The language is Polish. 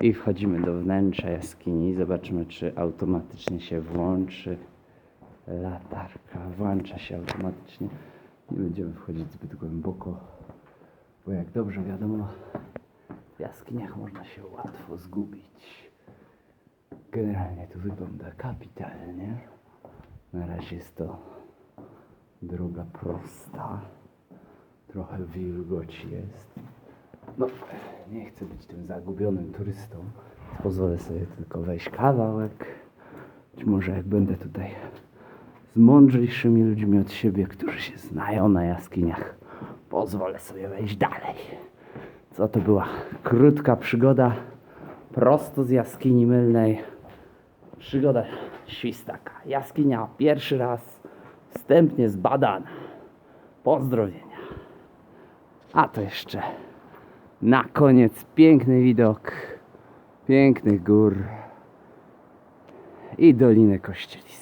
I wchodzimy do wnętrza jaskini. Zobaczymy, czy automatycznie się włączy latarka. Włącza się automatycznie. Nie będziemy wchodzić zbyt głęboko, bo jak dobrze wiadomo, w jaskiniach można się łatwo zgubić. Generalnie tu wygląda kapitalnie. Na razie jest to droga prosta. Trochę wilgoci jest. No, nie chcę być tym zagubionym turystą. Pozwolę sobie tylko wejść kawałek. Być może jak będę tutaj z mądrzejszymi ludźmi od siebie, którzy się znają na jaskiniach, pozwolę sobie wejść dalej. Co to była krótka przygoda prosto z jaskini mylnej. Przygoda świstaka. Jaskinia pierwszy raz wstępnie zbadana. Pozdrowienia. A to jeszcze na koniec piękny widok pięknych gór i Dolinę Kościeliska.